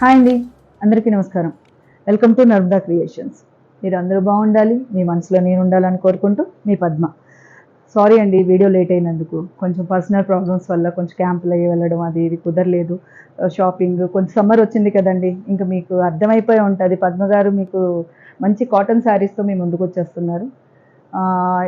Hi అండి. అందరికీ నమస్కారం. వెల్కమ్ టు నర్మదా క్రియేషన్స్ మీరు అందరూ బాగుండాలి మీ మనసులో నేను ఉండాలని కోరుకుంటూ మీ పద్మ. సారీ అండి వీడియో లేట్ అయినందుకు. కొంచెం పర్సనల్ ప్రాబ్లమ్స్ వల్ల కొంచెం క్యాంపులు అయ్యి వెళ్ళడం అది ఇది కుదరలేదు. Uh, షాపింగ్ కొంచెం సమ్మర్ వచ్చింది కదండి. ఇంకా మీకు అర్థమైపోయి ఉంటుంది. పద్మ గారు మీకు మంచి కాటన్ శారీస్తో మీ ముందుకు వచ్చేస్తున్నారు.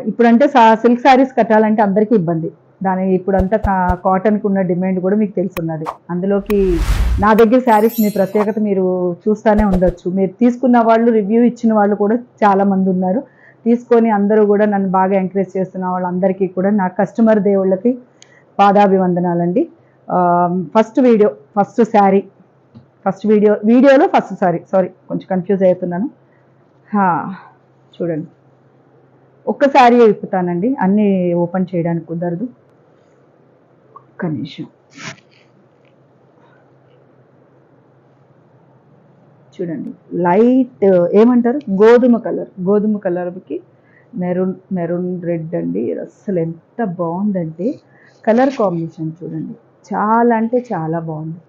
ఇప్పుడంటే సా సిల్క్ శారీస్ కట్టాలంటే అందరికీ ఇబ్బంది. దాని ఇప్పుడంతా కా- కాటన్కి ఉన్న డిమాండ్ కూడా మీకు తెలుసున్నది. అందులోకి నా దగ్గర శారీస్ మీ ప్రత్యేకత మీరు చూస్తూనే ఉండొచ్చు. మీరు తీసుకున్న వాళ్ళు రివ్యూ ఇచ్చిన వాళ్ళు కూడా చాలామంది ఉన్నారు. తీసుకొని అందరూ కూడా నన్ను బాగా ఎంకరేజ్ చేస్తున్న వాళ్ళందరికీ కూడా నా కస్టమర్ దేవుళ్ళకి పాదాభివందనాలండి. First video first sari first video వీడియోలో ఫస్ట్ సారీ సారీ కొంచెం కన్ఫ్యూజ్ అవుతున్నాను. హా, చూడండి. ఒక్కసారి విప్పుతానండి అన్నీ ఓపెన్ చేయడానికి కుదరదు. ఒక్క నిమిషం. చూడండి. లైట్ ఏమంటారు? గోధుమ కలర్. గోధుమ కలర్కి మెరూన్ మెరూన్ రెడ్ అండి. అసలు ఎంత బాగుందంటే కలర్ కాంబినేషన్ చూడండి. చాలా అంటే చాలా బాగుంది.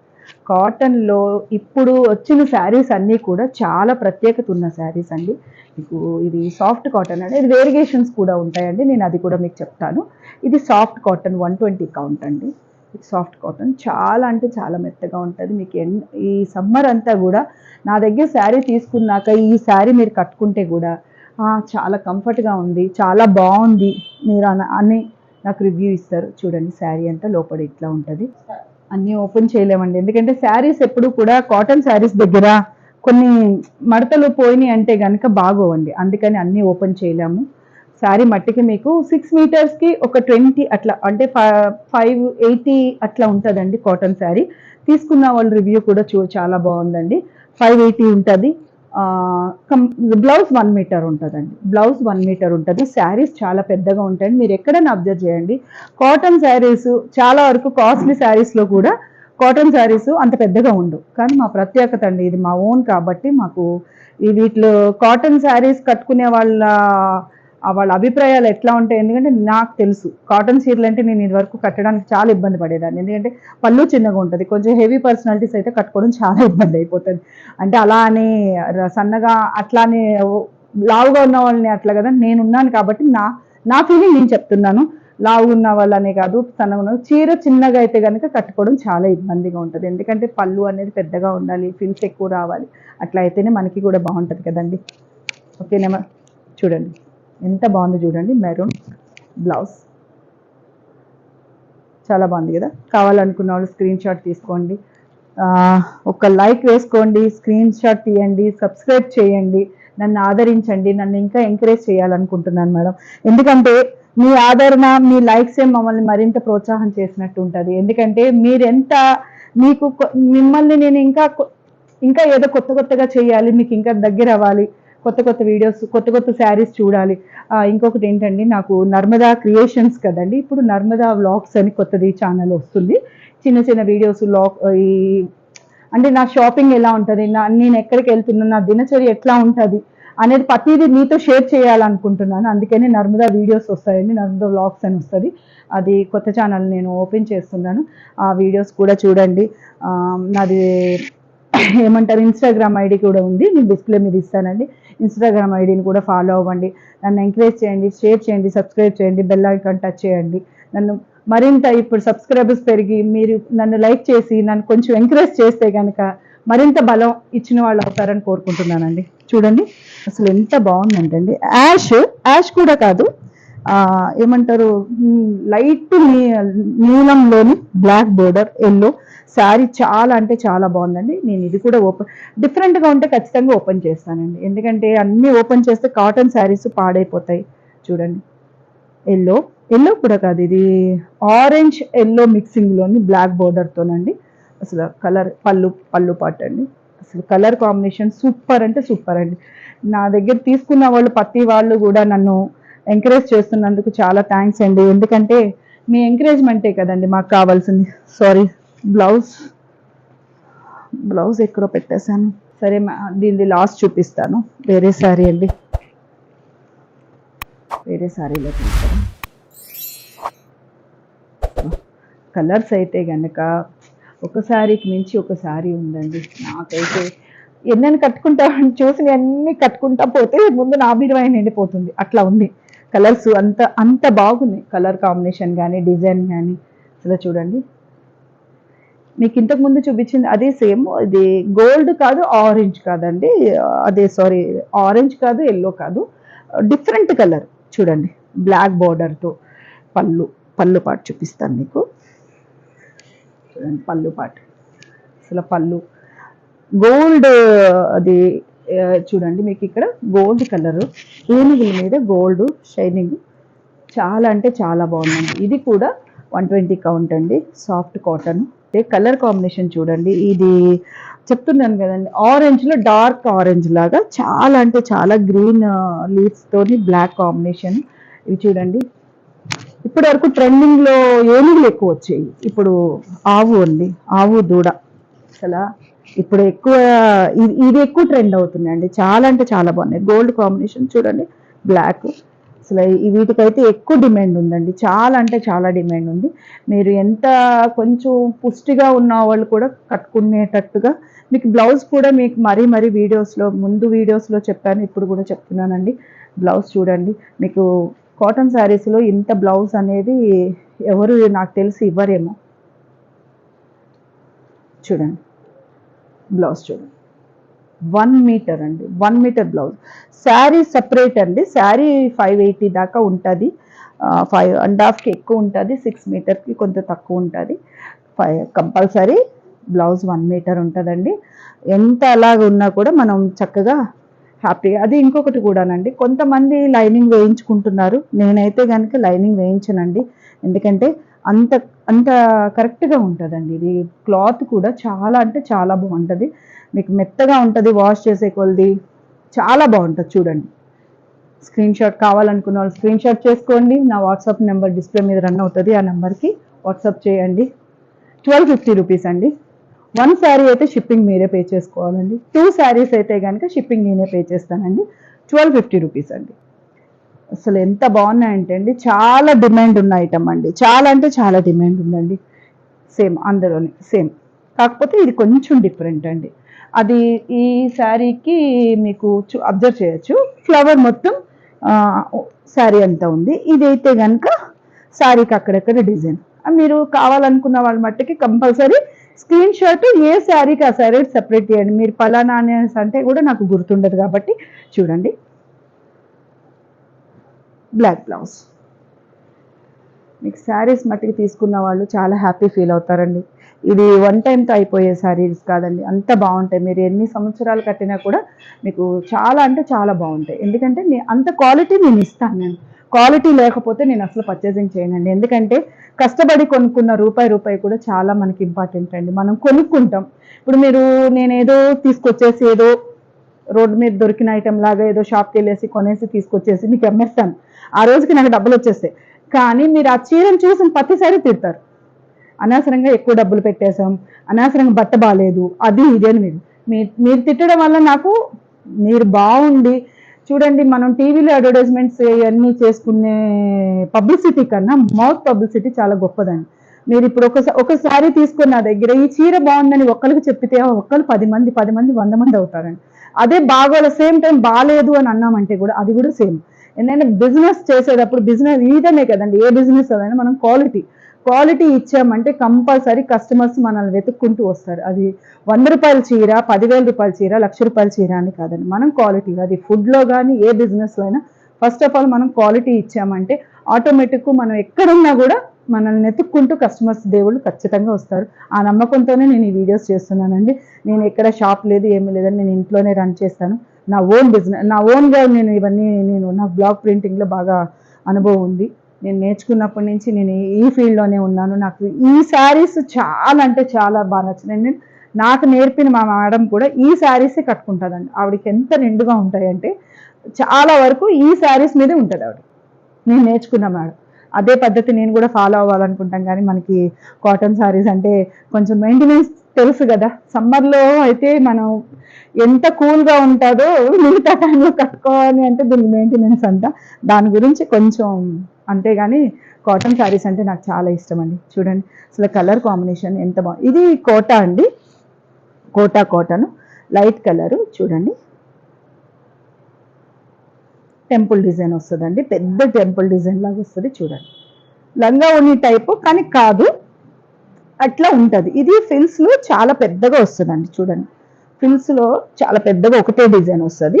కాటన్లో ఇప్పుడు వచ్చిన శారీస్ అన్నీ కూడా చాలా ప్రత్యేకత ఉన్న శారీస్ అండి. మీకు ఇది సాఫ్ట్ కాటన్ అండి. ఇది వేరిగేషన్స్ కూడా ఉంటాయండి. నేను అది కూడా మీకు చెప్తాను. ఇది soft cotton one twenty count అండి. Soft cotton. చాలా అంటే చాలా మెత్తగా ఉంటుంది. మీకు ఎన్ ఈ సమ్మర్ అంతా కూడా నా దగ్గర శారీ తీసుకున్నాక ఈ శారీ మీరు కట్టుకుంటే కూడా చాలా కంఫర్ట్గా ఉంది. చాలా బాగుంది. మీరు అని నాకు రివ్యూ ఇస్తారు. చూడండి శారీ అంతా లోపల ఇట్లా ఉంటుంది. అన్నీ ఓపెన్ చేయలేమండి. ఎందుకంటే శారీస్ ఎప్పుడు కూడా కాటన్ శారీస్ దగ్గర కొన్ని మడతలు పోయినాయి అంటే కనుక బాగోవండి. అందుకని అన్నీ ఓపెన్ చేయలేము. శారీ మట్టికి మీకు సిక్స్ మీటర్స్కి ఒక ట్వంటీ అట్లా అంటే ఫైవ్ ఎయిటీ అట్లా ఉంటుందండి కాటన్ శారీ. తీసుకున్న వాళ్ళ రివ్యూ కూడా చూ చాలా బాగుందండి. ఫైవ్ ఎయిటీ ఉంటుంది. బ్లౌజ్ వన్ మీటర్ ఉంటుందండి. బ్లౌజ్ వన్ మీటర్ ఉంటుంది. శారీస్ చాలా పెద్దగా ఉంటాయండి. మీరు ఎక్కడైనా అబ్జర్వ్ చేయండి. కాటన్ శారీస్ చాలా వరకు కాస్ట్లీ శారీస్లో కూడా కాటన్ శారీస్ అంత పెద్దగా ఉండవు. కానీ మా ప్రత్యేకత అండి ఇది మా ఓన్ కాబట్టి మాకు ఈ వీటిలో కాటన్ శారీస్ కట్టుకునే వాళ్ళ వాళ్ళ అభిప్రాయాలు ఎట్లా ఉంటాయి? ఎందుకంటే నాకు తెలుసు. కాటన్ చీరలు అంటే నేను ఇదివరకు కట్టడానికి చాలా ఇబ్బంది పడేదాన్ని. ఎందుకంటే పళ్ళు చిన్నగా ఉంటుంది. కొంచెం హెవీ పర్సనాలిటీస్ అయితే కట్టుకోవడం చాలా ఇబ్బంది అయిపోతుంది. అంటే అలా అని సన్నగా అట్లానే లావుగా ఉన్న వాళ్ళని అట్లా కదా నేను ఉన్నాను కాబట్టి నా నా ఫీలింగ్ నేను చెప్తున్నాను. లావు ఉన్న వాళ్ళనే కాదు సన్నగా ఉన్న చీర చిన్నగా అయితే కనుక కట్టుకోవడం చాలా ఇబ్బందిగా ఉంటుంది. ఎందుకంటే పళ్ళు అనేది పెద్దగా ఉండాలి ఫిల్స్ ఎక్కువ రావాలి. అట్లా అయితేనే మనకి కూడా బాగుంటుంది కదండి. ఓకేనేమా చూడండి. ఎంత బాగుంది చూడండి. Maroon blouse. చాలా బాగుంది కదా. కావాలనుకున్న వాళ్ళు స్క్రీన్ షాట్ తీసుకోండి. ఒక లైక్ వేసుకోండి. స్క్రీన్ షాట్ తీయండి. సబ్స్క్రైబ్ చేయండి. నన్ను ఆదరించండి. నన్ను ఇంకా ఎంకరేజ్ చేయాలనుకుంటున్నాను మేడం. ఎందుకంటే మీ ఆదరణ మీ లైక్సే మమ్మల్ని మరింత ప్రోత్సాహం చేసినట్టు ఉంటుంది. ఎందుకంటే మీరెంత మీకు కొ- మిమ్మల్ని నేను ఇంకా ఇంకా ఏదో కొత్త కొత్తగా చేయాలి. మీకు ఇంకా దగ్గర అవ్వాలి. కొత్త కొత్త వీడియోస్ కొత్త కొత్త శారీస్ చూడాలి. ఇంకొకటి ఏంటండి నాకు నర్మదా క్రియేషన్స్ కదండి ఇప్పుడు నర్మదా వ్లాగ్స్ అని కొత్తది ఛానల్ వస్తుంది. చిన్న చిన్న వీడియోస్ లాక్ ఈ అంటే నా షాపింగ్ ఎలా ఉంటుంది నా నేను ఎక్కడికి వెళ్తున్నా నా దినచర్య ఎట్లా ఉంటుంది అనేది ప్రతిదీ మీతో షేర్ చేయాలనుకుంటున్నాను. అందుకనే నర్మదా వీడియోస్ వస్తాయండి నర్మదా వ్లాగ్స్ అని వస్తుంది. అది కొత్త ఛానల్ నేను ఓపెన్ చేస్తున్నాను. ఆ వీడియోస్ కూడా చూడండి. నాది ఏమంటారు ఇన్స్టాగ్రామ్ ఐడి కూడా ఉంది నేను డిస్ప్లే మీద ఇస్తానండి. ఇన్స్టాగ్రామ్ ఐడిని కూడా ఫాలో అవ్వండి. నన్ను ఎంకరేజ్ చేయండి షేర్ చేయండి సబ్స్క్రైబ్ చేయండి బెల్ ఐకాన్ టచ్ చేయండి. నన్ను మరింత ఇప్పుడు సబ్స్క్రైబర్స్ పెరిగి మీరు నన్ను లైక్ చేసి నన్ను కొంచెం ఎంకరేజ్ చేస్తే కనుక మరింత బలం ఇచ్చిన వాళ్ళు అవుతారని కోరుకుంటున్నానండి. చూడండి అసలు ఎంత బాగుందంటండి. యాష్ యాష్ కూడా కాదు ఏమంటారు లైట్ నీలంలోని బ్లాక్ బోర్డర్ ఎల్లో శారీ చాలా అంటే చాలా బాగుందండి. నేను ఇది కూడా ఓపెన్ డిఫరెంట్గా ఉంటే ఖచ్చితంగా ఓపెన్ చేస్తానండి. ఎందుకంటే అన్నీ ఓపెన్ చేస్తే కాటన్ శారీస్ పాడైపోతాయి. చూడండి. ఎల్లో ఎల్లో కూడా కాదు. ఇది ఆరెంజ్ ఎల్లో మిక్సింగ్లోని బ్లాక్ బోర్డర్తోనండి అసలు కలర్ పళ్ళు పళ్ళు పాట అండి. అసలు కలర్ కాంబినేషన్ సూపర్ అంటే సూపర్ అండి. నా దగ్గర తీసుకున్న వాళ్ళు ప్రతి వాళ్ళు కూడా నన్ను ఎంకరేజ్ చేస్తున్నందుకు చాలా థ్యాంక్స్ అండి. ఎందుకంటే మీ ఎంకరేజ్మెంటే కదండి మాకు కావాల్సింది. సారీ బ్లౌజ్ బ్లౌజ్ ఎక్కడో పెట్టేశాను. సరే దీన్ని దీనిది లాస్ట్ చూపిస్తాను. వేరే శారీ అండి. వేరే శారీలో చూస్తాను కలర్స్ అయితే గనక ఒక శారీకి మించి ఒక శారీ ఉందండి. నాకైతే ఎన్నెన్ని కట్టుకుంటా చూసి అన్ని కట్టుకుంటా పోతే ముందు నా బీరువాయి నిండిపోతుంది అట్లా ఉంది. కలర్స్ అంత అంత బాగుంది. కలర్ కాంబినేషన్ కానీ డిజైన్ కానీ అసలు చూడండి. మీకు ఇంతకు ముందు చూపించింది అదే సేమ్ ఇది గోల్డ్ కాదు ఆరెంజ్ కాదండి. అదే సారీ ఆరెంజ్ కాదు ఎల్లో కాదు. డిఫరెంట్ కలర్ చూడండి బ్లాక్ బార్డర్తో పళ్ళు పళ్ళు పాటు చూపిస్తాను మీకు. చూడండి పళ్ళు పాటు అసలు పళ్ళు. గోల్డ్ అది చూడండి మీకు ఇక్కడ గోల్డ్ కలర్ ఏనుగుల మీద గోల్డ్ షైనింగ్ చాలా అంటే చాలా బాగుందండి. ఇది కూడా వన్ ట్వంటీ కౌంట్ అండి. సాఫ్ట్ కాటన్ కలర్ కాంబినేషన్ చూడండి. ఇది చెప్తున్నాను కదండి. ఆరెంజ్లో డార్క్ ఆరెంజ్ లాగా చాలా అంటే చాలా గ్రీన్ లీవ్స్ uh, తోని బ్లాక్ కాంబినేషన్ ఇవి చూడండి. ఇప్పటి వరకు ట్రెండింగ్లో ఏనుగులు ఎక్కువ వచ్చాయి. ఇప్పుడు ఆవు అండి. ఆవు దూడ. అసలు ఇప్పుడు ఎక్కువ ఇది- ఇది ఎక్కువ ట్రెండ్ అవుతుందండి చాలా అంటే చాలా బాగున్నాయి. గోల్డ్ కాంబినేషన్ చూడండి. బ్లాక్ అసలు ఈ వీటికైతే ఎక్కువ డిమాండ్ ఉందండి. చాలా అంటే చాలా డిమాండ్ ఉంది. మీరు ఎంత కొంచెం పుష్టిగా ఉన్న వాళ్ళు కూడా కట్టుకునేటట్టుగా మీకు బ్లౌజ్ కూడా మీకు మరీ మరీ వీడియోస్లో ముందు వీడియోస్లో చెప్పాను ఇప్పుడు కూడా చెప్తున్నానండి. బ్లౌజ్ చూడండి. మీకు కాటన్ శారీస్లో ఇంత బ్లౌజ్ అనేది ఎవరు నాకు తెలిసి ఇవ్వరేమో. చూడండి. బ్లౌజ్ చూడండి. వన్ మీటర్ అండి one metre blouse. Sari separate అండి శారీ ఫైవ్ ఎయిటీ దాకా ఉంటుంది. ఫైవ్ అండ్ హాఫ్కి ఎక్కువ ఉంటుంది సిక్స్ మీటర్కి కొంత తక్కువ ఉంటుంది. Five compulsory blouse one metre ఉంటుందండి. ఎంత అలాగ ఉన్నా కూడా మనం చక్కగా హ్యాపీగా అది ఇంకొకటి కూడానండి కొంతమంది లైనింగ్ వేయించుకుంటున్నారు. నేనైతే కనుక లైనింగ్ వేయించనండి. ఎందుకంటే అంత అంత కరెక్ట్గా ఉంటుందండి. ఇది క్లాత్ కూడా చాలా అంటే చాలా బాగుంటుంది. మీకు మెత్తగా ఉంటుంది వాష్ చేసే కొలది చాలా బాగుంటుంది చూడండి. స్క్రీన్ షాట్ కావాలనుకున్న వాళ్ళు స్క్రీన్ షాట్ చేసుకోండి. నా వాట్సాప్ నెంబర్ డిస్ప్లే మీద రన్ అవుతుంది. ఆ నెంబర్కి వాట్సాప్ చేయండి. ట్వెల్వ్ ఫిఫ్టీ రూపీస్ అండి. వన్ శారీ అయితే షిప్పింగ్ మీరే పే చేసుకోవాలండి. టూ శారీస్ అయితే కనుక షిప్పింగ్ నేనే పే చేస్తానండి. ట్వెల్వ్ ఫిఫ్టీ రూపీస్ అండి. అసలు ఎంత బాగున్నాయంటే అండి చాలా డిమాండ్ ఉన్న ఐటమ్ అండి. చాలా అంటే చాలా డిమాండ్ ఉందండి. సేమ్ అందులోని సేమ్. కాకపోతే ఇది కొంచెం డిఫరెంట్ అండి. అది ఈ శారీకి మీకు అబ్జర్వ్ చేయొచ్చు. ఫ్లవర్ మొత్తం శారీ అంతా ఉంది. ఇదైతే కనుక శారీకి అక్కడక్కడ డిజైన్. మీరు కావాలనుకున్న వాళ్ళ మట్టుకి కంపల్సరీ స్క్రీన్ షాట్ ఏ శారీకి ఆ శారీ సెపరేట్ చేయండి. మీరు పలానా అనేసి అంటే కూడా నాకు గుర్తుండదు కాబట్టి చూడండి. Black blouse. మీకు శారీస్ మట్టికి తీసుకున్న వాళ్ళు చాలా హ్యాపీ ఫీల్ అవుతారండి. ఇది వన్ టైంతో అయిపోయే శారీస్ కాదండి. అంత బాగుంటాయి. మీరు ఎన్ని సంవత్సరాలు కట్టినా కూడా మీకు చాలా అంటే చాలా బాగుంటాయి. ఎందుకంటే నేను అంత క్వాలిటీ నేను ఇస్తాను నేను. క్వాలిటీ లేకపోతే నేను అసలు పర్చేసింగ్ చేయనండి. ఎందుకంటే కష్టపడి కొనుక్కున్న రూపాయి రూపాయి కూడా చాలా మనకి ఇంపార్టెంట్ అండి. మనం కొనుక్కుంటాం. ఇప్పుడు మీరు నేనేదో తీసుకొచ్చేసి ఏదో రోడ్డు మీద దొరికిన ఐటెం లాగా ఏదో షాప్కి వెళ్ళేసి కొనేసి తీసుకొచ్చేసి మీకు అమ్మేస్తాను. ఆ రోజుకి నాకు డబ్బులు వచ్చేస్తాయి. కానీ మీరు ఆ చీరను చూసిన ప్రతిసారి తిడతారు. అనవసరంగా ఎక్కువ డబ్బులు పెట్టేశాం. అనవసరంగా బట్ట బాగాలేదు అది ఇదేని అని మీరు. మీ- మీరు తిట్టడం వల్ల నాకు మీరు బాగుండి చూడండి మనం టీవీలో అడ్వర్టైజ్మెంట్స్ ఇవన్నీ చేసుకునే పబ్లిసిటీ కన్నా మౌత్ పబ్లిసిటీ చాలా గొప్పదండి. మీరు ఇప్పుడు ఒకసారి ఒకసారి తీసుకున్న దగ్గర ఈ చీర బాగుందని ఒక్కరికి చెప్పితే ఆ ఒక్కరు పది మంది పది మంది వంద మంది అవుతారండి. అదే బాగోలే సేమ్ టైం బాగాలేదు అని అన్నామంటే కూడా అది కూడా సేమ్ ఎందుకంటే బిజినెస్ చేసేటప్పుడు బిజినెస్ ఈటనే కదండి ఏ బిజినెస్ అదైనా మనం క్వాలిటీ క్వాలిటీ ఇచ్చామంటే కంపల్సరీ కస్టమర్స్ మనల్ని వెతుక్కుంటూ వస్తారు. అది వంద రూపాయల చీర పదివేల రూపాయల చీర లక్ష రూపాయల చీర అని కాదండి. మనం క్వాలిటీ అది ఫుడ్లో కానీ ఏ బిజినెస్లో అయినా ఫస్ట్ ఆఫ్ ఆల్ మనం క్వాలిటీ ఇచ్చామంటే ఆటోమేటిక్ మనం ఎక్కడున్నా కూడా మనల్ని ఎత్తుక్కుంటూ కస్టమర్స్ దేవుళ్ళు ఖచ్చితంగా వస్తారు. ఆ నమ్మకంతోనే నేను ఈ వీడియోస్ చేస్తున్నానండి. నేను ఎక్కడ షాప్ లేదు ఏమీ లేదని నేను ఇంట్లోనే రన్ చేస్తాను. నా ఓన్ బిజినెస్ నా ఓన్గా నేను ఇవన్నీ నేను నా బ్లాగ్ ప్రింటింగ్లో బాగా అనుభవం ఉంది. నేను నేర్చుకున్నప్పటి నుంచి నేను ఈ ఫీల్డ్లోనే ఉన్నాను. నాకు ఈ శారీస్ చాలా అంటే చాలా బాగా నచ్చినాయి. నేను నాకు నేర్పిన మా మేడం కూడా ఈ శారీసే కట్టుకుంటుందండి. ఆవిడకి ఎంత నిండుగా ఉంటాయంటే చాలా వరకు ఈ శారీస్ మీదే ఉంటుంది ఆవిడ. నేను నేర్చుకున్న మేడం అదే పద్ధతి నేను కూడా ఫాలో అవ్వాలనుకుంటాం. కానీ మనకి కాటన్ శారీస్ అంటే కొంచెం మెయింటెనెన్స్ తెలుసు కదా. సమ్మర్లో అయితే మనం ఎంత కూల్గా ఉంటుందో మిగతా టైంలో కట్టుకోవాలి అంటే దీని మెయింటెనెన్స్ అంతా దాని గురించి కొంచెం అంతేగాని కాటన్ శారీస్ అంటే నాకు చాలా ఇష్టం అండి. చూడండి అసలు కలర్ కాంబినేషన్ ఎంత బాగుంది ఇది కోటా అండి. కోటా కాటన్ లైట్ కలరు చూడండి. టెంపుల్ డిజైన్ వస్తుందండి. పెద్ద టెంపుల్ డిజైన్ లాగా వస్తుంది చూడండి. లంగా ఉన్ని టైపు కానీ కాదు అట్లా ఉంటుంది. ఇది ఫిల్స్లో చాలా పెద్దగా వస్తుందండి చూడండి. ఫిల్స్లో చాలా పెద్దగా ఒకటే డిజైన్ వస్తుంది.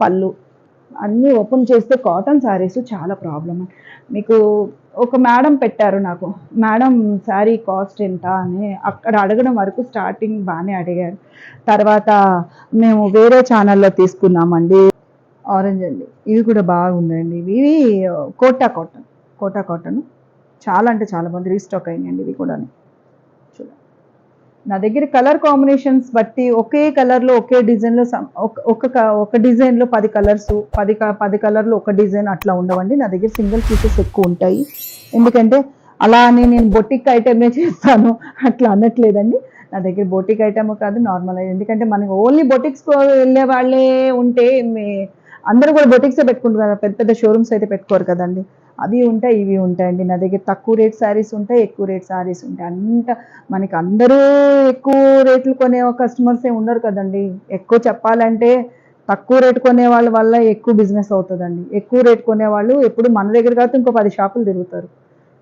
పళ్ళు అన్నీ ఓపెన్ చేస్తే కాటన్ శారీస్ చాలా ప్రాబ్లం మీకు ఒక మేడం పెట్టారు నాకు. మేడం శారీ కాస్ట్ ఎంత? అని అక్కడ అడగడం వరకు స్టార్టింగ్ బాగానే అడిగారు. తర్వాత మేము వేరే ఛానల్లో తీసుకున్నామండి. ఆరెంజ్ అండి. ఇవి కూడా బాగున్నాయండి. ఇవి కోటా కాటన్. కోటా కాటన్ చాలా అంటే చాలా మంది రీస్టాక్ అయినాయండి ఇవి కూడా చూడండి నా దగ్గర కలర్ కాంబినేషన్స్ బట్టి ఒకే కలర్లో ఒకే డిజైన్లో ఒక ఒక డిజైన్లో పది కలర్స్ పది క- పది కలర్లో ఒక డిజైన్ అట్లా ఉండవండి. నా దగ్గర సింగిల్ పీసెస్ ఎక్కువ ఉంటాయి. ఎందుకంటే అలా అని నేను బొటిక్ ఐటమే చేస్తాను. అట్లా అనట్లేదండి. నా దగ్గర బొటిక్ ఐటమ్ కాదు నార్మల్ ఎందుకంటే మనకి ఓన్లీ బొటిక్స్ వెళ్ళే వాళ్ళే ఉంటే మీ- అందరూ కూడా బొటిక్సే పెట్టుకుంటారు పెద్ద పెద్ద షోరూమ్స్ అయితే పెట్టుకోరు కదండి. అవి ఉంటాయి ఇవి ఉంటాయండి. నా దగ్గర తక్కువ రేట్ శారీస్ ఉంటాయి ఎక్కువ రేట్ శారీస్ ఉంటాయి. అంత మనకి అందరూ ఎక్కువ రేట్లు కొనే కస్టమర్సే ఉండరు కదండి. ఎక్కువ చెప్పాలంటే తక్కువ రేట్ కొనే వాళ్ళ వల్ల ఎక్కువ బిజినెస్ అవుతుందండి. ఎక్కువ రేట్ కొనే వాళ్ళు ఎప్పుడు మన దగ్గర కాదు ఇంకో పది షాపులు తిరుగుతారు.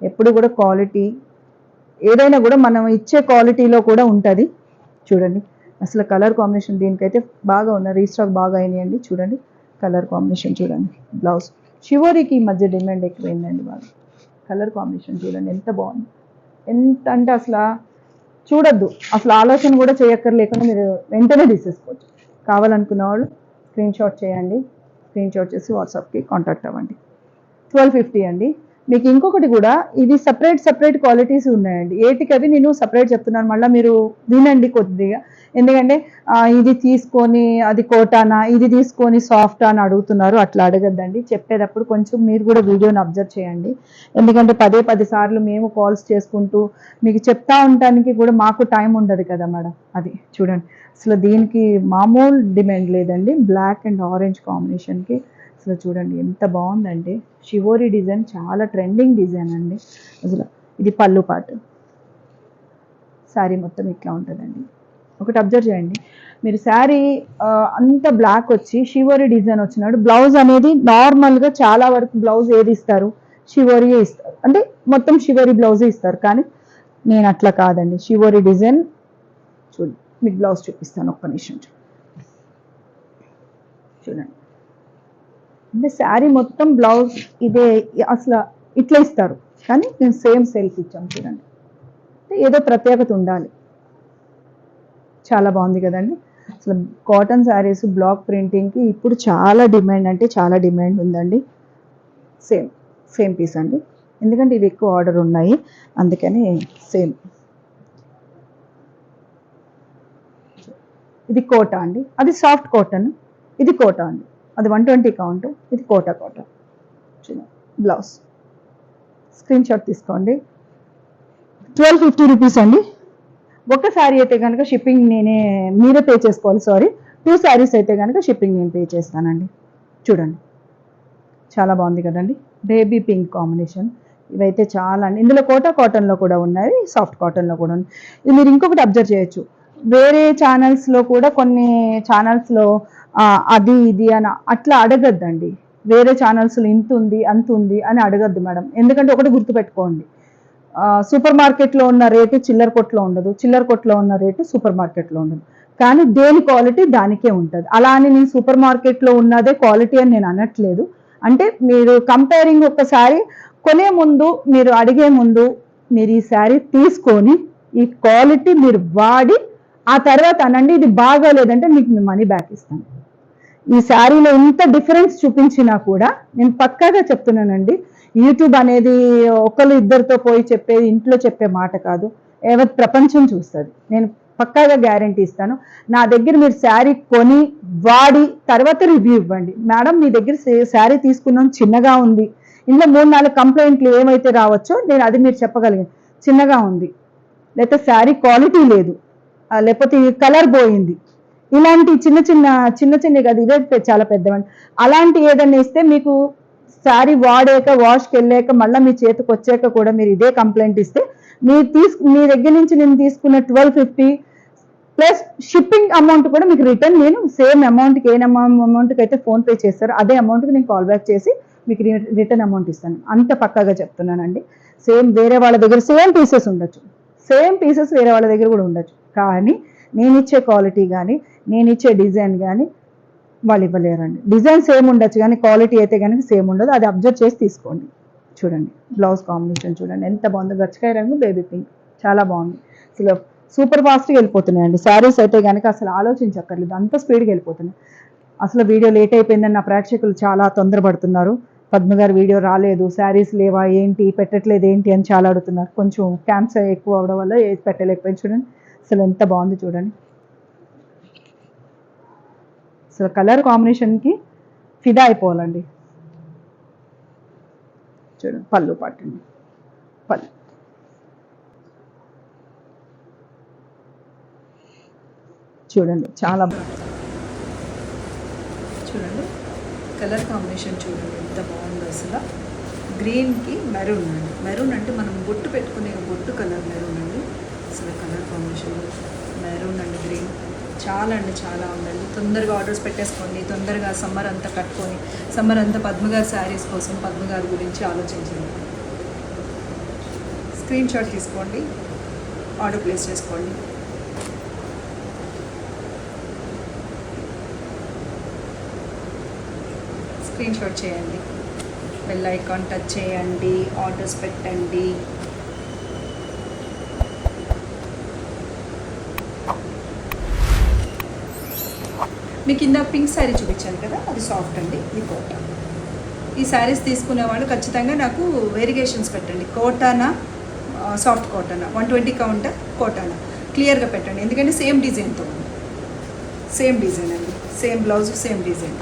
ఎప్పుడు కూడా క్వాలిటీ ఏదైనా కూడా మనం ఇచ్చే క్వాలిటీలో కూడా ఉంటుంది. చూడండి. అసలు కలర్ కాంబినేషన్ దీనికైతే బాగా ఉన్న రీస్టాక్ బాగా అయినాయండి. చూడండి. కలర్ కాంబినేషన్ చూడండి బ్లౌజ్. షివోరికి ఈ మధ్య డిమాండ్ ఎక్కువైందండి వాళ్ళు కలర్ కాంబినేషన్ చూడండి ఎంత బాగుంది. ఎంత అంటే అసలు చూడొద్దు. అసలు ఆలోచన కూడా చేయక్కర్లేకుండా మీరు వెంటనే తీసేసుకోవచ్చు. కావాలనుకున్న వాళ్ళు స్క్రీన్ షాట్ చేయండి. స్క్రీన్ షాట్ చేసి వాట్సాప్కి కాంటాక్ట్ అవ్వండి. ట్వెల్వ్ ఫిఫ్టీ అండి. మీకు ఇంకొకటి కూడా ఇది సపరేట్ సపరేట్ క్వాలిటీస్ ఉన్నాయండి. ఏటికి అవి నేను సపరేట్ చెప్తున్నాను. మళ్ళీ మీరు వినండి కొద్దిగా. ఎందుకంటే ఇది తీసుకొని అది కోటానా ఇది తీసుకొని సాఫ్ట్ అని అడుగుతున్నారు. అట్లా అడగద్దండి. చెప్పేటప్పుడు కొంచెం మీరు కూడా వీడియోని అబ్జర్వ్ చేయండి. ఎందుకంటే పదే పది సార్లు మేము కాల్స్ చేసుకుంటూ మీకు చెప్తా ఉండటానికి కూడా మాకు టైం ఉండదు కదా మేడం. అది చూడండి. అసలు దీనికి మామూలు డిమాండ్ లేదండి. బ్లాక్ అండ్ ఆరెంజ్ కాంబినేషన్కి బాక్స్లో చూడండి ఎంత బాగుందండి షివోరి డిజైన్ చాలా ట్రెండింగ్ డిజైన్ అండి. అసలు ఇది పళ్ళు పాటు. శారీ మొత్తం ఇట్లా ఉంటుందండి. ఒకటి అబ్జర్వ్ చేయండి. మీరు శారీ అంత బ్లాక్ వచ్చి షివోరి డిజైన్ వచ్చినాడు బ్లౌజ్ అనేది నార్మల్గా చాలా వరకు బ్లౌజ్ ఏది ఇస్తారు? షివోరియే ఇస్తారు? అంటే మొత్తం షివోరి బ్లౌజే ఇస్తారు? కానీ నేను అట్లా కాదండి. షివోరి డిజైన్ చూడండి. మీకు బ్లౌజ్ చూపిస్తాను. ఒక్క నిమిషం చూడండి. అంటే శారీ మొత్తం బ్లౌజ్ ఇదే అసలు ఇట్లా ఇస్తారు. కానీ నేను సేమ్ సెల్ఫ్ ఇచ్చాను చూడండి. అంటే ఏదో ప్రత్యేకత ఉండాలి. చాలా బాగుంది కదండి. అసలు కాటన్ శారీస్ బ్లాక్ ప్రింటింగ్కి ఇప్పుడు చాలా డిమాండ్ అంటే చాలా డిమాండ్ ఉందండి. సేమ్ సేమ్ పీస్ అండి. ఎందుకంటే ఇవి ఎక్కువ ఆర్డర్ ఉన్నాయి. అందుకని సేమ్ ఇది కోటా అండి. అది సాఫ్ట్ కాటన్ ఇది కోటా అండి. అది వన్ ట్వంటీ కౌంట్ ఇది Kota cotton blouse screenshot తీసుకోండి. ట్వెల్వ్ ఫిఫ్టీ రూపీస్ అండి. ఒక శారీ అయితే కనుక షిప్పింగ్ నేనే మీరే పే చేసుకోవాలి సారీ టూ శారీస్ అయితే కనుక షిప్పింగ్ నేను పే చేస్తానండి. చూడండి. చాలా బాగుంది కదండి. బేబీ పింక్ కాంబినేషన్ ఇవైతే చాలా అండి. ఇందులో కోటా కాటన్లో కూడా ఉన్నాయి సాఫ్ట్ కాటన్లో కూడా ఉన్నాయి. ఇది మీరు ఇంకొకటి అబ్జర్వ్ చేయొచ్చు. వేరే ఛానల్స్లో కూడా కొన్ని ఛానల్స్లో అది ఇది అని అట్లా అడగద్దండి. వేరే ఛానల్స్లో ఇంత ఉంది అంత ఉంది అని అడగద్దు మేడం. ఎందుకంటే ఒకటి గుర్తుపెట్టుకోండి. సూపర్ మార్కెట్లో ఉన్న రేటు చిల్లర కొట్లో ఉండదు. చిల్లర కొట్లో ఉన్న రేటు సూపర్ మార్కెట్లో ఉండదు. కానీ దేని క్వాలిటీ దానికే ఉంటుంది. అలా అని నేను సూపర్ మార్కెట్లో ఉన్నదే క్వాలిటీ అని నేను అనట్లేదు. అంటే మీరు కంపేరింగ్ ఒకసారి కొనే ముందు మీరు అడిగే ముందు మీరు ఈ శారీ తీసుకొని ఈ క్వాలిటీ మీరు వాడి ఆ తర్వాత అనండి ఇది బాగాలేదంటే మీకు మీ మనీ బ్యాక్ ఇస్తాను. ఈ శారీలో ఇంత డిఫరెన్స్ చూపించినా కూడా నేను పక్కాగా చెప్తున్నానండి. యూట్యూబ్ అనేది ఒకరు ఇద్దరితో పోయి చెప్పేది ఇంట్లో చెప్పే మాట కాదు. యావత్ ప్రపంచం చూస్తుంది. నేను పక్కాగా గ్యారంటీ ఇస్తాను. నా దగ్గర మీరు శారీ కొని వాడి తర్వాత రివ్యూ ఇవ్వండి. మేడం మీ దగ్గర శారీ తీసుకున్నాం చిన్నగా ఉంది. ఇందులో మూడు నాలుగు కంప్లైంట్లు ఏమైతే రావచ్చో నేను అది మీరు చెప్పగలిగాను. చిన్నగా ఉంది. లేకపోతే శారీ క్వాలిటీ లేదు. లేకపోతే కలర్ పోయింది. ఇలాంటి చిన్న చిన్న చిన్న చిన్న కదా ఇవే చాలా పెద్దవండి అలాంటి ఏదైనా ఇస్తే మీకు శారీ వాడాక వాష్కి వెళ్ళాక మళ్ళీ మీ చేతికి వచ్చాక కూడా మీరు ఇదే కంప్లైంట్ ఇస్తే మీరు తీసు మీ దగ్గర నుంచి నేను తీసుకున్న twelve fifty plus shipping amount కూడా మీకు రిటర్న్ నేను సేమ్ అమౌంట్కి ఏ అమౌంట్కి అయితే ఫోన్పే చేస్తారో అదే అమౌంట్కి నేను కాల్ బ్యాక్ చేసి మీకు రిటర్న్ అమౌంట్ ఇస్తాను. అంత పక్కాగా చెప్తున్నానండి. సేమ్ వేరే వాళ్ళ దగ్గర సేమ్ పీసెస్ ఉండొచ్చు. సేమ్ పీసెస్ వేరే వాళ్ళ దగ్గర కూడా ఉండొచ్చు. కానీ నేను ఇచ్చే క్వాలిటీ కానీ నేను ఇచ్చే డిజైన్ కానీ వాళ్ళు ఇవ్వలేరండి. డిజైన్ సేమ్ ఉండొచ్చు కానీ క్వాలిటీ అయితే కనుక సేమ్ ఉండదు. అది అబ్జర్వ్ చేసి తీసుకోండి. చూడండి. బ్లౌజ్ కాంబినేషన్ చూడండి. ఎంత బాగుందో. గచ్చకాయ రంగు బేబీ పింక్. చాలా బాగుంది. అసలు సూపర్ ఫాస్ట్గా వెళ్ళిపోతున్నాయండి. శారీస్ అయితే కనుక అసలు ఆలోచించక్కర్లేదు. అంత స్పీడ్గా వెళ్ళిపోతున్నాయి. అసలు వీడియో లేట్ అయిపోయిందని నా ప్రేక్షకులు చాలా తొందరపడుతున్నారు. పద్మ గారు వీడియో రాలేదు. శారీస్ లేవా? ఏంటి? పెట్టట్లేదు ఏంటి? అని చాలా అడుగుతున్నారు. కొంచెం క్యాన్సర్ ఎక్కువ అవడం వల్ల ఏది పెట్టలేకపోయింది చూడండి. అసలు ఎంత బాగుంది చూడండి. అసలు కలర్ కాంబినేషన్కి ఫిదా అయిపోవాలండి. చూడండి పళ్ళు పట్టండి. పళ్ళు. చూడండి చాలా బాగుంది చూడండి కలర్ కాంబినేషన్ చూడండి ఎంత బాగుందో అసలు. గ్రీన్కి మెరూన్ అండి. మెరూన్ అంటే మనం బొట్టు పెట్టుకునే బొట్టు కలర్ మెరూన్ అండి అసలు కలర్ కాంబినేషన్ మెరూన్ అండి గ్రీన్ చాలా అండి చాలా ఉందండి. తొందరగా ఆర్డర్స్ పెట్టేసుకోండి తొందరగా సమ్మర్ అంతా కట్టుకొని సమ్మర్ అంతా పద్మగారి శారీస్ కోసం పద్మగారి గురించి ఆలోచించండి. స్క్రీన్ షాట్ తీసుకోండి ఆర్డర్ ప్లేస్ చేసుకోండి. స్క్రీన్ షాట్ చేయండి. బెల్ ఐకాన్ టచ్ చేయండి ఆర్డర్స్ పెట్టండి. మీకు కింద పింక్ శారీ చూపించాను కదా అది సాఫ్ట్ అండి ఇది కోటా. ఈ శారీస్ తీసుకునే వాళ్ళు ఖచ్చితంగా నాకు వేరిగేషన్స్ పెట్టండి. కోటానా సాఫ్ట్ కోటానా వన్ ట్వంటీ కౌంటర్ కోటానా. క్లియర్గా పెట్టండి ఎందుకంటే సేమ్ డిజైన్తో ఉంది సేమ్ డిజైన్ అండి same blouse same design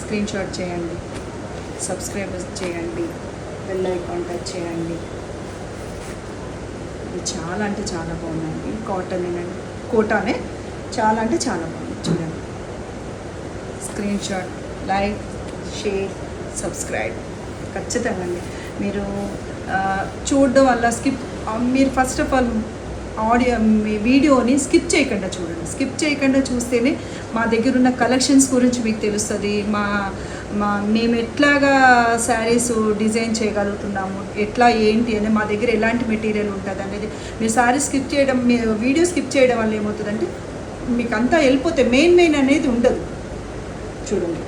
screenshot చేయండి సబ్స్క్రైబ్ చేయండి బెల్ ఐకాన్ టచ్ చేయండి. ఇది చాలా అంటే చాలా బాగుందండి కాటన్ అండి కోటానే? చాలా అంటే చాలా బాగుంది. చూడండి. Screenshot like share subscribe ఖచ్చితంగా అండి. మీరు చూడడం వల్ల స్కిప్ మీరు ఫస్ట్ ఆఫ్ ఆల్ ఆడియో మీ వీడియోని స్కిప్ చేయకుండా చూడండి. స్కిప్ చేయకుండా చూస్తేనే మా దగ్గర ఉన్న కలెక్షన్స్ గురించి మీకు తెలుస్తుంది. మా మా మేము ఎట్లాగా శారీస్ డిజైన్ చేయగలుగుతున్నాము ఎట్లా ఏంటి అని మా దగ్గర ఎలాంటి మెటీరియల్ ఉంటుంది అనేది. మీరు శారీ స్కిప్ చేయడం మీరు వీడియో స్కిప్ చేయడం వల్ల ఏమవుతుందంటే మీకు అంతా వెళ్ళిపోతే మెయిన్ మెయిన్ అనేది ఉండదు. చూడండి.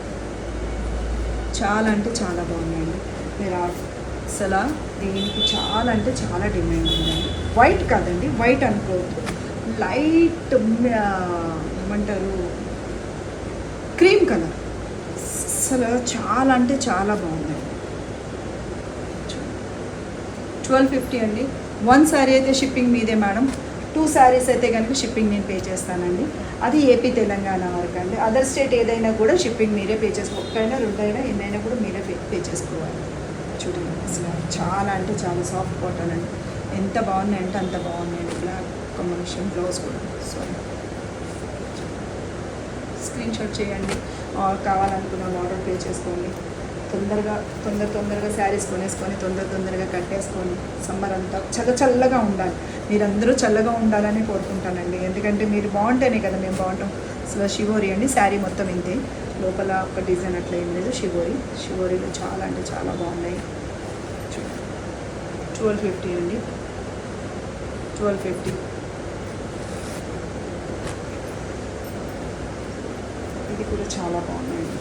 చాలా అంటే చాలా బాగున్నాయండి. మీరు అసలు దీనికి చాలా అంటే చాలా డిమాండ్ ఉందండి. వైట్ కాదండి వైట్ అనుకోవద్దు. లైట్ ఏమంటారు? క్రీమ్ కలర్ అసలు చాలా అంటే చాలా బాగుందండి. ట్వెల్వ్ ఫిఫ్టీ అండి. వన్ సారీ అయితే షిప్పింగ్ మీదే మేడం టూ శారీస్ అయితే కనుక షిప్పింగ్ నేను పే చేస్తానండి. అది ఏపీ తెలంగాణ వరకు అండి. అదర్ స్టేట్ ఏదైనా కూడా షిప్పింగ్ మీరే పే చేసుకో ఒక్కైనా రెండైనా ఎన్నైనా కూడా మీరే పే పే చేసుకోవాలి. చూడండి అసలు చాలా అంటే చాలా సాఫ్ట్ కాటన్ అండి. ఎంత బాగున్నాయంటే అంత బాగున్నాయండి బ్లాక్ కాంబినేషన్ బ్లౌజ్ కూడా. సారీ స్క్రీన్ షాట్ చేయండి. కావాలనుకున్న ఆర్డర్ పే చేసుకోండి. తొందరగా తొందర తొందరగా శారీస్ కొనేసుకొని తొందర తొందరగా కట్టేసుకొని సమ్మర్ అంతా చల్ల చల్లగా ఉండాలి. మీరందరూ చల్లగా ఉండాలని కోరుకుంటానండి. ఎందుకంటే మీరు బాగుంటేనే కదా మేము బాగుంటాం. అసలు షివోరి అండి శారీ మొత్తం ఇంతే. లోపల ఒక డిజైన్ అట్లా ఏం లేదు షివోరి శివోరిలో చాలా అంటే చాలా బాగున్నాయి. ట్వెల్వ్ ఫిఫ్టీ అండి. Twelve fifty. ఇది కూడా చాలా బాగున్నాయండి.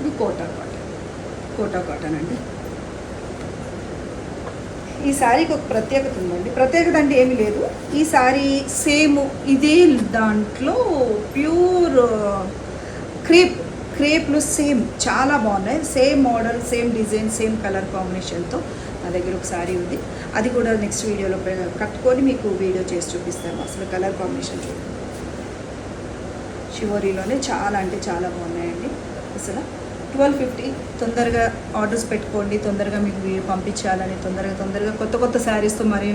ఇది కోటా కాటన్. కోటా కాటన్ అండి. ఈ శారీకి ఒక ప్రత్యేకత ఉందండి. ప్రత్యేకత అంటే ఏమీ లేదు. ఈ శారీ సేమ్ ఇదే దాంట్లో ప్యూర్ క్రేప్ క్రేప్లు సేమ్ చాలా బాగున్నాయి. Same model same design same colour కాంబినేషన్తో నా దగ్గర ఒక శారీ ఉంది. అది కూడా నెక్స్ట్ వీడియోలో కట్టుకొని మీకు వీడియో చేసి చూపిస్తాను. అసలు కలర్ కాంబినేషన్ చూడండి. షివోరీలోనే చాలా అంటే చాలా బాగున్నాయండి. అసలు ట్వెల్వ్ ఫిఫ్టీ తొందరగా ఆర్డర్స్ పెట్టుకోండి తొందరగా మీకు పంపించాలని తొందరగా తొందరగా కొత్త కొత్త శారీస్తో మరి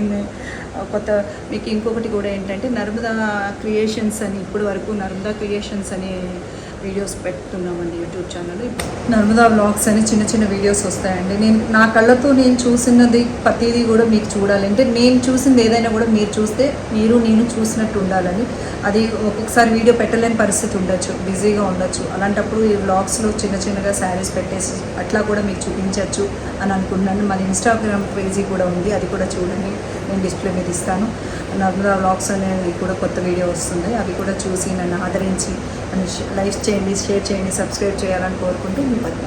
కొత్త మీకు ఇంకొకటి కూడా ఏంటంటే నర్మదా క్రియేషన్స్ అని ఇప్పటి వరకు నర్మదా క్రియేషన్స్ అని వీడియోస్ పెడుతున్నామండి యూట్యూబ్ ఛానల్ నర్మదా వ్లాగ్స్ అని చిన్న చిన్న వీడియోస్ వస్తాయండి. నేను నా కళ్ళతో నేను చూసినది ప్రతిదీ కూడా మీకు చూడాలి. అంటే నేను చూసింది ఏదైనా కూడా మీరు చూస్తే మీరు నేను చూసినట్టు ఉండాలని. అది ఒక్కొక్కసారి వీడియో పెట్టలేని పరిస్థితి ఉండొచ్చు బిజీగా ఉండొచ్చు. అలాంటప్పుడు ఈ వ్లాగ్స్లో చిన్న చిన్నగా శారీస్ పెట్టేసి అట్లా కూడా మీకు చూపించవచ్చు అని అనుకున్నాను మన ఇన్స్టాగ్రామ్ పేజీ కూడా ఉంది అది కూడా చూడండి. నేను డిస్ప్లే మీద ఇస్తాను. నర్మదా వ్లాగ్స్ అనేది కూడా కొత్త వీడియో వస్తుంది. అవి కూడా చూసి నన్ను ఆదరించి నన్ను లైక్ చేయండి షేర్ చేయండి సబ్స్క్రైబ్ చేయాలని కోరుకుంటూ మీ పద్మ